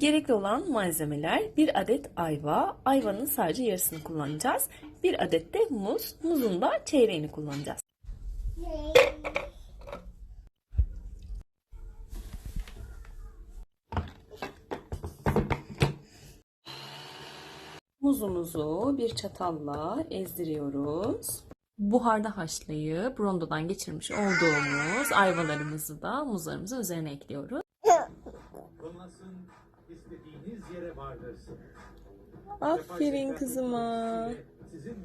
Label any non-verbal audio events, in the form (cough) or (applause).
Gerekli olan malzemeler bir adet ayva, ayvanın sadece yarısını kullanacağız. Bir adet de muz, muzun da çeyreğini kullanacağız. Muzumuzu bir çatalla ezdiriyoruz. Buharda haşlayıp rondodan geçirmiş olduğumuz ayvalarımızı da muzlarımızın üzerine ekliyoruz. (laughs) İstediğiniz yere vardırsın. Aferin kızıma. Sizin